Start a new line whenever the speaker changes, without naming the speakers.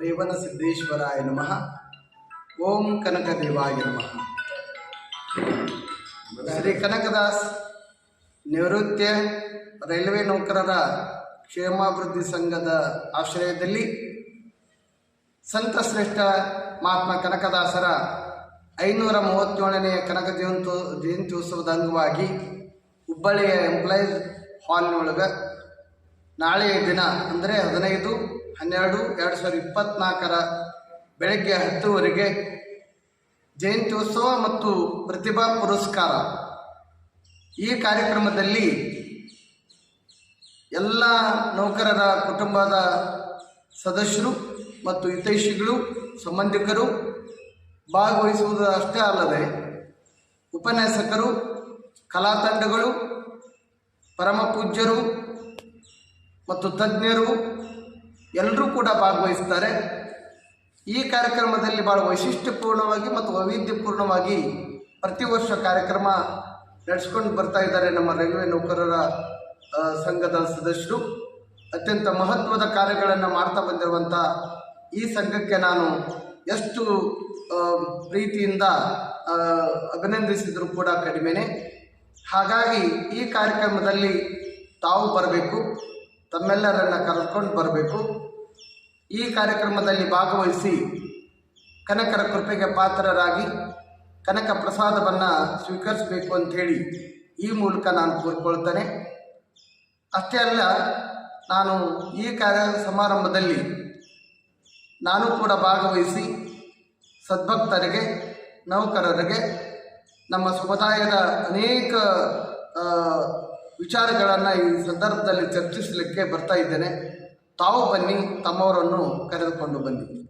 ರೇವಣ ಸಿದ್ದೇಶ್ವರಾಯ ನಮಃ. ಓಂ ಕನಕದೇವಾಯ ನಮಃ. ಶ್ರೀ ಕನಕದಾಸ್ ನಿವೃತ್ತಿ ರೈಲ್ವೆ ನೌಕರರ ಕ್ಷೇಮಾಭಿವೃದ್ಧಿ ಸಂಘದ ಆಶ್ರಯದಲ್ಲಿ ಸಂತ ಶ್ರೇಷ್ಠ ಮಹಾತ್ಮ ಕನಕದಾಸರ ಐನೂರ ಮೂವತ್ತೇಳನೆಯ ಕನಕ ಜಯಂತೋ ಜಯಂತ್ಯೋತ್ಸವದ ಅಂಗವಾಗಿ ಹುಬ್ಬಳ್ಳಿಯ ಎಂಪ್ಲಾಯೀಸ್ ಹಾಲ್ನೊಳಗೆ ನಾಳೆಯ ದಿನ ಅಂದರೆ ಹದಿನೈದು ಹನ್ನೆರಡು, ಎರಡು ಸಾವಿರದ ಇಪ್ಪತ್ತ್ನಾಲ್ಕರ ಬೆಳಗ್ಗೆ ಹತ್ತುವರೆಗೆ ಜಯಂತ್ಯೋತ್ಸವ ಮತ್ತು ಪ್ರತಿಭಾ ಪುರಸ್ಕಾರ. ಈ ಕಾರ್ಯಕ್ರಮದಲ್ಲಿ ಎಲ್ಲ ನೌಕರರ ಕುಟುಂಬದ ಸದಸ್ಯರು ಮತ್ತು ಹಿತೈಷಿಗಳು, ಸಂಬಂಧಿಕರು ಭಾಗವಹಿಸುವುದು ಅಷ್ಟೇ ಅಲ್ಲದೆ ಉಪನ್ಯಾಸಕರು, ಕಲಾ ತಂಡಗಳು, ಪರಮ ಪೂಜ್ಯರು ಮತ್ತು ತಜ್ಞರು ಎಲ್ಲರೂ ಕೂಡ ಭಾಗವಹಿಸ್ತಾರೆ. ಈ ಕಾರ್ಯಕ್ರಮದಲ್ಲಿ ಭಾಳ ವೈಶಿಷ್ಟ್ಯಪೂರ್ಣವಾಗಿ ಮತ್ತು ವೈವಿಧ್ಯಪೂರ್ಣವಾಗಿ ಪ್ರತಿ ವರ್ಷ ಕಾರ್ಯಕ್ರಮ ನಡೆಸ್ಕೊಂಡು ಬರ್ತಾ ಇದ್ದಾರೆ ನಮ್ಮ ರೈಲ್ವೆ ನೌಕರರ ಸಂಘದ ಸದಸ್ಯರು. ಅತ್ಯಂತ ಮಹತ್ವದ ಕಾರ್ಯಗಳನ್ನು ಮಾಡ್ತಾ ಬಂದಿರುವಂಥ ಈ ಸಂಘಕ್ಕೆ ನಾನು ಎಷ್ಟು ಪ್ರೀತಿಯಿಂದ ಅಭಿನಂದಿಸಿದರೂ ಕೂಡ ಕಡಿಮೆನೆ. ಹಾಗಾಗಿ ಈ ಕಾರ್ಯಕ್ರಮದಲ್ಲಿ ತಾವು ಬರಬೇಕು, ತಮ್ಮೆಲ್ಲರನ್ನು ಕರೆದುಕೊಂಡು ಬರಬೇಕು. ಈ ಕಾರ್ಯಕ್ರಮದಲ್ಲಿ ಭಾಗವಹಿಸಿ ಕನಕರ ಕೃಪೆಗೆ ಪಾತ್ರರಾಗಿ ಕನಕ ಪ್ರಸಾದವನ್ನು ಸ್ವೀಕರಿಸಬೇಕು ಅಂಥೇಳಿ ಈ ಮೂಲಕ ನಾನು ಕೋರ್ಕೊಳ್ತೇನೆ. ಅಷ್ಟೇ ಅಲ್ಲ, ನಾನು ಈ ಕಾರ್ಯ ಸಮಾರಂಭದಲ್ಲಿ ನಾನು ಕೂಡ ಭಾಗವಹಿಸಿ ಸದ್ಭಕ್ತರಿಗೆ, ನೌಕರರಿಗೆ, ನಮ್ಮ ಸಮುದಾಯದ ಅನೇಕ ವಿಚಾರಗಳನ್ನು ಈ ಸಂದರ್ಭದಲ್ಲಿ ಚರ್ಚಿಸಲಿಕ್ಕೆ ಬರ್ತಾ ಇದ್ದೇನೆ. ತಾವು ಬನ್ನಿ ತಮ್ಮವರನ್ನು ಕರೆದುಕೊಂಡು ಬನ್ನಿ.